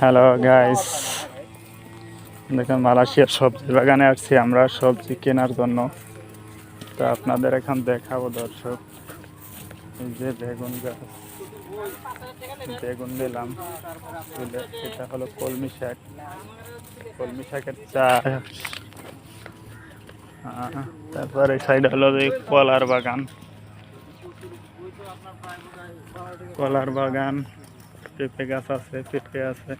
Hello guys দেখুন মালয়েশিয়ার সবজি বাগানে আসছি আমরা সবজি কেনার জন্য। তো আপনাদের এখন দেখাবো দর্শক। এই যে বেগুন গাছ। বেগুন তুলে এটা হলো কলমি শাক। কলমি শাকের আহ, তারপর এই সাইড হলো যে কলার বাগান। কলার বাগান। পেঁপে গাছ আছে পেঁপে আছে,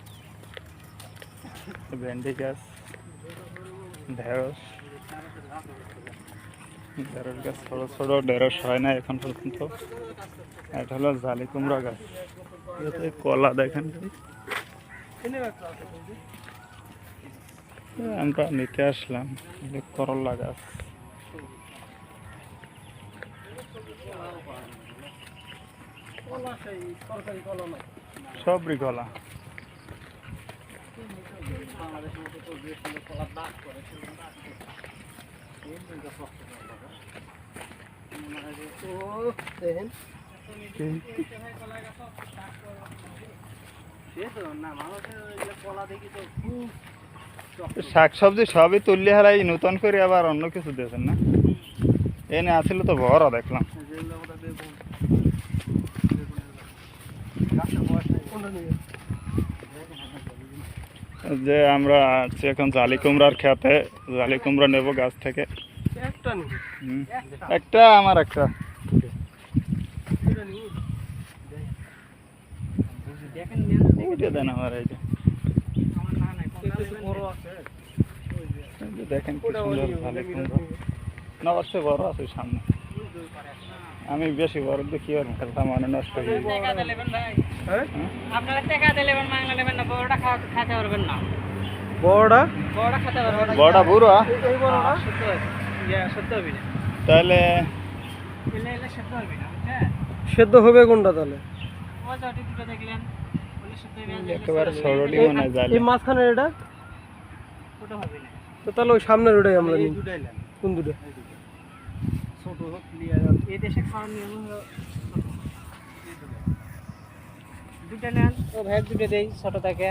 ভেন্ডি গাছ, ঢেঁড়স। ঢেঁড়স গাছ ছোটো ছোটো, ঢেঁড়স হয় না এখন পর্যন্ত। এটা হলো জালি কুমড়া গাছ। কলা দেখেন আমরা নিতে আসলাম করলা গাছ। সবরি কলা। শাক সবজি সবই তুললে হারাই, নতুন করে আবার অন্য কিছু দিয়েছেন না? এনে আসিল তো বড় দেখলাম। যে আমরা আছি এখন জালি কুমড়ার খেতে। জালি কুমড়া নেব গাছ থেকে। একটা আমার একটা। দেন আমার এই যে। দেখেন কি সুন্দর জালি কুমড়া। না অবশ্য বড় আছে সামনে। আমি বেশি বড় দেখি আর খেলতাম মানে নষ্ট হয়ে হ্যাঁ? আপনারা টাকা দিলেন মাংলা নেবেন না বড়টা খাওয়া খেতে পারবেন না। বড়টা? বড়টা খেতে পারবেন না। বড়টা বুড়ো এই বড়টা? সত্য সত্য হবে না। তাহলে এলে এলে সত্য হবে না বুঝছেন? সেদ্ধ হবে কোনটা তাহলে? একেবারে সরলি মনে হয় এই মাঝখানে এটা? ওটা হবে না। তো তাহলে ওই সামনের ওটাই আমরা নিই। কোন দুটো। ছোট হোক ক্লিয়ার এই দেশে খাওয়ার নিয়ম হলো দুটো নেন। ও ভাই দুটো দেই, ছোট থেকে।